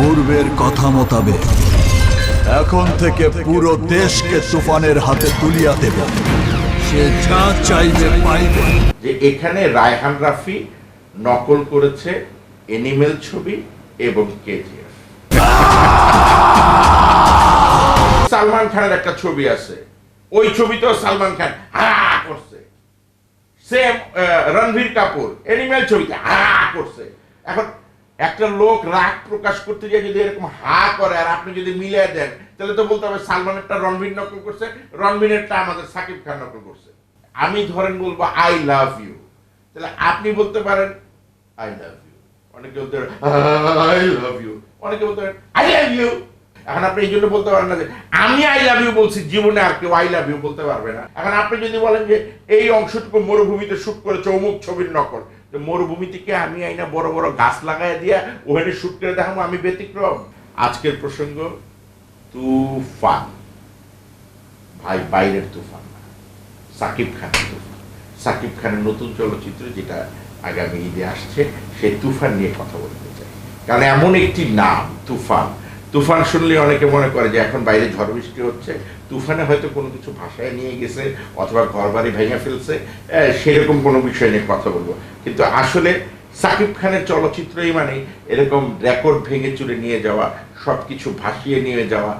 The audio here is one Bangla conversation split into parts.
পূর্বের কথা মোতাবেক। এখন থেকে পুরো দেশকে তুফানের হাতে তুলিয়া দেব। সে যা চাইবে পাইবে। যে এখানে রায়হান রাফি নকল করেছে এনিমেল ছবি এবং সালমান খানের একটা ছবি আছে। ওই ছবিতেও সালমান খান হা করছে। সেম রণবীর কাপুর, এনিমেল ছবিতে হা করছে। এখন একটা লোক রাগ প্রকাশ করতে গিয়ে যদি এরকম হা করে আর আপনি যদি মিলিয়ে দেন, তাহলে তো বলতে হবে সালমানেরটা রণবীর নকল করছে, রণবীরেরটা আমাদের সাকিব খান নকল করছে। আমি ধরেন বলব আই লাভ ইউ তাহলে আপনি বলতে পারেন আই লাভ ইউ অনেকে বলতে আই লাভ ইউ অনেকে বলতে পারেন আই লাভ ইউ এখন আপনি এই জন্য বলতে পারেন না যে, আমি আই লাভ ইউ বলছি, জীবনে আর কেউ আই লাভ ইউ বলতে পারবে না। এখন আপনি যদি বলেন যে, এই অংশটুকু মরুভূমিতে শুট করেছে অমুক ছবির নকল, তো মরুভূমি থেকে আমি আইনা বড় বড় গাছ লাগাই দিয়া ওখানে শুট করে দেখাবো, আমি ব্যতিক্রম? আজকের প্রসঙ্গ, তুফান। ভাই, বাইরের তুফান না। সাকিব তুফান। সাকিব খানের নতুন চলচ্চিত্র যেটা আগামী ঈদে আসছে, সেই তুফান নিয়ে কথা বলতে চাই। কারণ এমন একটি নাম, তুফান। তুফান শুনলে অনেকে মনে করে যে এখন বাইরে ঝড় বৃষ্টি হচ্ছে, তুফানে হয়তো কোনো কিছু ভাষায় নিয়ে গেছে অথবা ঘর বাড়ি ভেঙে ফেলছে সেরকম কোনো বিষয় নিয়ে কথা বলব। কিন্তু আসলে সাকিব খানের চলচ্চিত্রই মানে এরকম রেকর্ড ভেঙে চুরে নিয়ে যাওয়া সব কিছু ভাসিয়ে নিয়ে যাওয়া।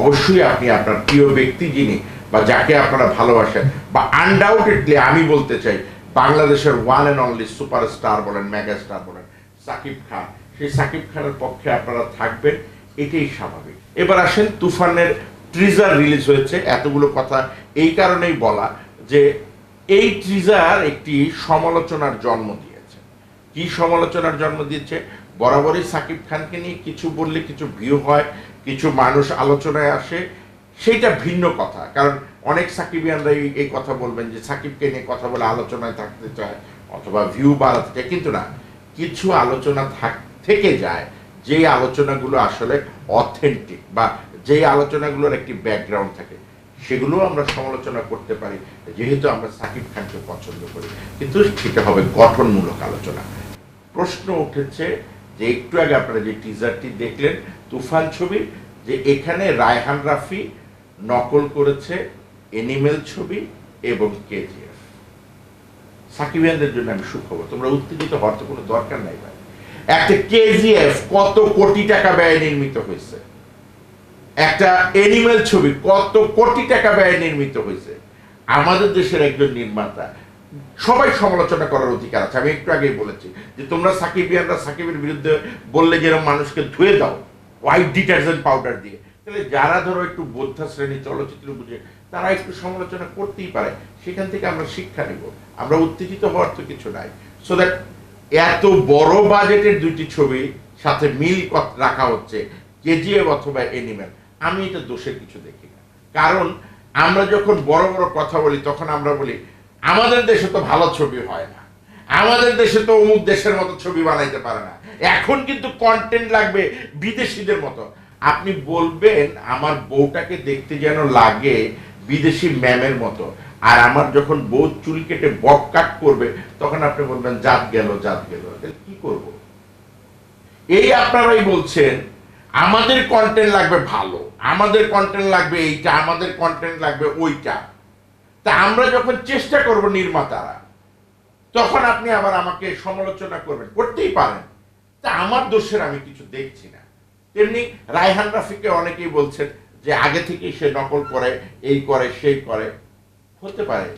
অবশ্যই আপনি আপনার প্রিয় ব্যক্তি যিনি বা যাকে আপনারা ভালোবাসেন বা আনডাউটেডলি আমি বলতে চাই, বাংলাদেশের ওয়ান অ্যান্ড অনলি সুপারস্টার বলেন মেগা স্টার বলেন, সাকিব খান। সেই সাকিব খানের পক্ষে আপনারা থাকবেন। এটাই স্বাভাবিক। এবার আসেন তুফানের ট্রিজার রিলিজ হয়েছে, এতগুলো কথা এই কারণেই বলা যে এই ট্রিজার একটি সমালোচনার জন্ম দিয়েছে। কি সমালোচনার জন্ম দিয়েছে? বরাবরই সাকিব খানকে নিয়ে কিছু বললে কিছু ভিউ হয়, কিছু মানুষ আলোচনায় আসে, সেইটা ভিন্ন কথা। কারণ অনেক সাকিবিয়ানরা এই- কথা বলবেন যে সাকিবকে নিয়ে কথা বলে আলোচনায় থাকতে চায় অথবা ভিউ বাড়াতে চায়, কিন্তু না, কিছু আলোচনা থাক থেকে যায় যেই আলোচনাগুলো আসলে অথেন্টিক বা যেই আলোচনাগুলোর একটি ব্যাকগ্রাউন্ড থাকে সেগুলো আমরা সমালোচনা করতে পারি। যেহেতু আমরা সাকিব খানকে পছন্দ করি, কিন্তু সেটা হবে গঠনমূলক আলোচনা। প্রশ্ন উঠেছে যে একটু আগে আপনারা যে টিজারটি দেখলেন, তুফান ছবি, যে এখানে রায়হান রাফি নকল করেছে এনিমেল ছবি এবং কেজিএফ সাকিবিয়ানদের জন্য আমি সুখবর। তোমরা উত্তেজিত হওয়ার তো কোনো দরকার নাই ভাই। একটা কেজিএফ কত কোটি টাকা ব্যয়ে নির্মিত হয়েছে? একটা এনিমেল ছবি কত কোটি টাকা ব্যয়ে নির্মিত হয়েছে? আমাদের দেশের একজন নির্মাতা, সবাই সমালোচনা করার অধিকার আছে। আমি একটু আগেই বলেছি যে তোমরা সাকিবিয়ানরা সাকিবের বিরুদ্ধে বললে যেরকম মানুষকে ধুয়ে দাও হোয়াইট ডিটারজেন্ট পাউডার দিয়ে। তাহলে যারা ধরো একটু বোদ্ধা শ্রেণি চলচ্চিত্র বুঝে, তারা একটু সমালোচনা করতেই পারে। সেখান থেকে আমরা শিক্ষা নিব। আমরা উত্তেজিত হওয়ার তো কিছু নাই। সো দ্যাট এত বড় বাজেটের দুইটি ছবি সাথে মিল রাখা হচ্ছে, কেজিএফ অথবা এনিম্যাল আমি এটা দোষের কিছু দেখি না। কারণ আমরা যখন বড় বড় কথা বলি, তখন আমরা বলি, আমাদের দেশে তো ভালো ছবি হয় না। আমাদের দেশে তো অমুক দেশের মতো ছবি বানাইতে পারে না। এখন কিন্তু কন্টেন্ট লাগবে বিদেশিদের মতো। আপনি বলবেন, আমার বউটাকে দেখতে যেন লাগে বিদেশি ম্যামের মতো। আর আমার যখন বউ চুল কেটে বক কাট করবে, তখন আপনি বলবেন, জাত গেল জাত গেল। কি করব? এই আপনারাই বলছেন, আমাদের কন্টেন্ট লাগবে ভালো। আমাদের কন্টেন্ট লাগবে এইটা, আমাদের কন্টেন্ট লাগবে ওইটা। তা আমরা যখন চেষ্টা করব নির্মাতারা, তখন আপনি আবার আমাকে সমালোচনা করবেন। করতেই পারেন। তা আমার দোষের আমি কিছু দেখছি না। তেমনি রায়হান রাফিকে অনেকেই বলছেন যে আগে থেকেই সে নকল করে, এই করে, সেই করে। হতে পারে,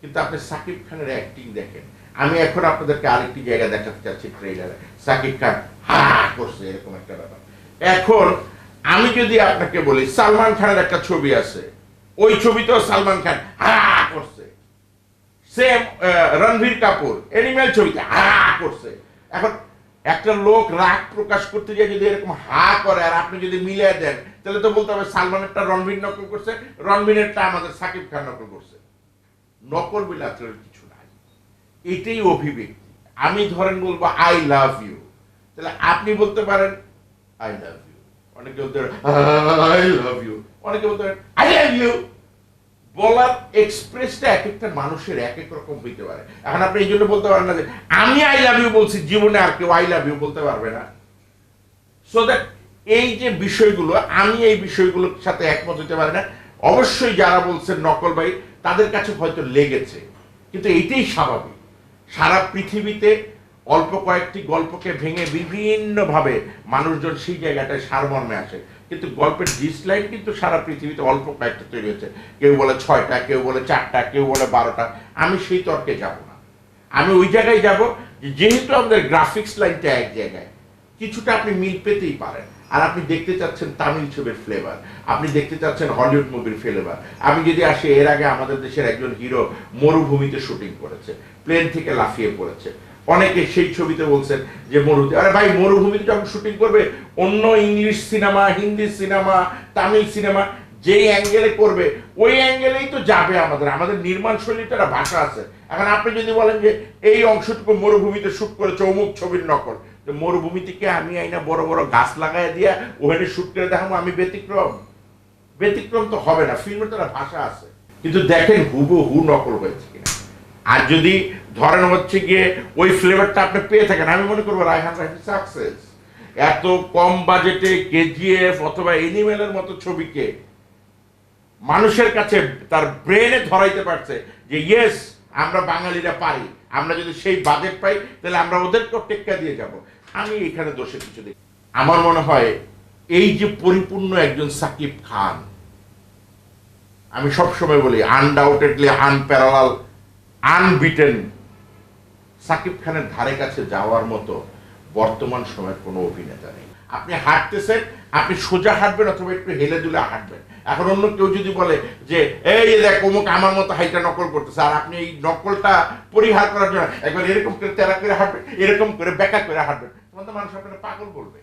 কিন্তু আপনি সাকিব খানের অ্যাক্টিং দেখেন। আমি এখন আপনাদেরকে আরেকটি জায়গা দেখাতে চাচ্ছি ট্রেলারে সাকিব খান হা করছে, এরকম একটা ব্যাপার। এখন আমি যদি আপনাকে বলি, সালমান খানের একটা ছবি আছে। ওই ছবিতেও সালমান খান হা করছে। সেম রণবীর কাপুর এনিমেল ছবিতে হা করছে। এখন একটা লোক রাগ প্রকাশ করতে গিয়ে যদি এরকম হা করে আর আপনি যদি মিলিয়ে দেন, তাহলে তো বলতে হবে সালমানেরটা রণবীর নকল করছে, রণবীরেরটা আমাদের সাকিব খান নকল করছে। নকল বলে আসলে কিছু নাই। এটাই অভিব্যক্তি। আমি ধরেন বলব আই লাভ ইউ তাহলে আপনি বলতে পারেন আই লাভ ইউ অনেকে বলতে পারেন আই লাভ ইউ অনেকে বলতে পারেন আই লাভ ইউ বলার এক্সপ্রেসটা এক একটা মানুষের এক এক রকম হইতে পারে। এখন আপনি এই জন্য বলতে পারেন না যে, আমি আই লাভ ইউ বলছি, জীবনে আর কেউ আই লাভ ইউ বলতে পারবে না। সো দ্যাট এই যে বিষয়গুলো, আমি এই বিষয়গুলোর সাথে একমত হতে পারি না। অবশ্যই যারা বলছেন নকল ভাই, তাদের কাছে হয়তো লেগেছে। কিন্তু এইটাই স্বাভাবিক। সারা পৃথিবীতে অল্প কয়েকটি গল্পকে ভেঙে বিভিন্নভাবে মানুষজন সেই জায়গাটায় সারমর্মে আসে। কিন্তু গল্পের ডিসলাইন কিন্তু সারা পৃথিবীতে অল্প কয়েকটা তৈরি হয়েছে। কেউ বলে ছয়টা, কেউ বলে চারটা, কেউ বলে বারোটা। আমি সেই তর্কে যাব না। আমি ওই জায়গায় যাব যেহেতু আমাদের গ্রাফিক্স লাইনটা এক জায়গায়, কিছুটা আপনি মিল পেতেই পারেন। আর আপনি দেখতে চাচ্ছেন তামিল ছবির ফ্লেভার আপনি দেখতে চাচ্ছেন হলিউড মুভির ফ্লেভার আমি যদি আসি, এর আগে আমাদের দেশের একজন হিরো মরুভূমিতে শুটিং করেছে প্লেন থেকে লাফিয়ে পড়েছে। অনেকে সেই ছবিতে বলছেন যে মরুভূমি। আরে ভাই, মরুভূমিতে যখন শুটিং করবে, অন্য English cinema, Hindi cinema, Tamil cinema, যেই অ্যাঙ্গেলে করবে, ওই অ্যাঙ্গেলেই তো যাবে আমাদের। আমাদের নির্মাণ শৈলীতে একটা ভাষা আছে। এখন আপনি যদি বলেন যে এই অংশটুকু মরুভূমিতে শুট করেছে অমুক ছবির নকল, তো মরুভূমি থেকে আমি আইনা বড় বড় গাছ লাগাই দিয়া ওখানে শুট করে দেখাবো, আমি ব্যতিক্রম। ব্যতিক্রম তো হবে না, ফিল্মের তো একটা ভাষা আছে। কিন্তু দেখেন হুবু হু নকল হয়েছে কিনা। আর যদি ধরেন হচ্ছে গিয়ে ওই ফ্লেভারটা আপনি পেয়ে থাকেন। আমি মনে করব রায়হান রাফি সাকসেস এত কম বাজেটে কেজিএফ অথবা এনিমেলের মতো ছবিকে মানুষের কাছে তার ব্রেনে ধরাইতে পারছে যে ইয়েস আমরা বাঙালিরা পারি। আমরা যদি সেই বাজেট পাই, তাহলে আমরা ওদেরকেও টেক্কা দিয়ে যাব। আমি এখানে দোষে কিছু দেখি। আমার মনে হয় এই যে পরিপূর্ণ একজন সাকিব খান, আমি সবসময় বলি আনডাউটেডলি আনপ্যারালাল আনবিটেন সাকিব খানের ধারে কাছে যাওয়ার মতো বর্তমান সময়ের কোনো অভিনেতা নেই। আপনি হাঁটতেছেন, আপনি সোজা হাঁটবেন অথবা একটু হেলে দুলে হাঁটবেন। এখন অন্য কেউ যদি বলে যে, এই দেখ, অমুক আমার মতো হাইটা নকল করতেছে, আর আপনি এই নকলটা পরিহার করার জন্য একবার এরকম করে তেরা করে হাঁটবেন, এরকম করে বেকা করে হাঁটবেন, তখন তো মানুষ আপনাকে পাগল বলবে।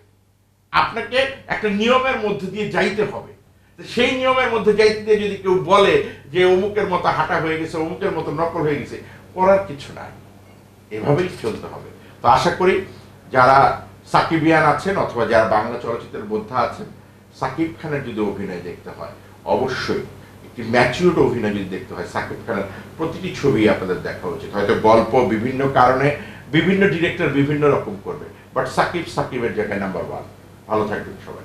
আপনাকে একটা নিয়মের মধ্যে দিয়ে যাইতে হবে। সেই নিয়মের মধ্যে যাইতে দিয়ে যদি কেউ বলে যে, অমুকের মতো হাঁটা হয়ে গেছে, অমুকের মতো নকল হয়ে গেছে, করার কিছু নাই। এভাবেই চলতে হবে। তো আশা করি যারা সাকিবিয়ান আছেন অথবা যারা বাংলা চলচ্চিত্রের মধ্যে আছেন, সাকিব খানের যদি অভিনয় দেখতে হয়, অবশ্যই একটি ম্যাচিউরড অভিনয় যদি দেখতে হয়, সাকিব খানের প্রতিটি ছবি আপনাদের দেখা উচিত। হয়তো গল্প বিভিন্ন কারণে বিভিন্ন ডিরেক্টর বিভিন্ন রকম করবে বাট সাকিব সাকিবের জায়গায় নাম্বার ওয়ান ভালো থাকবেন সবাই।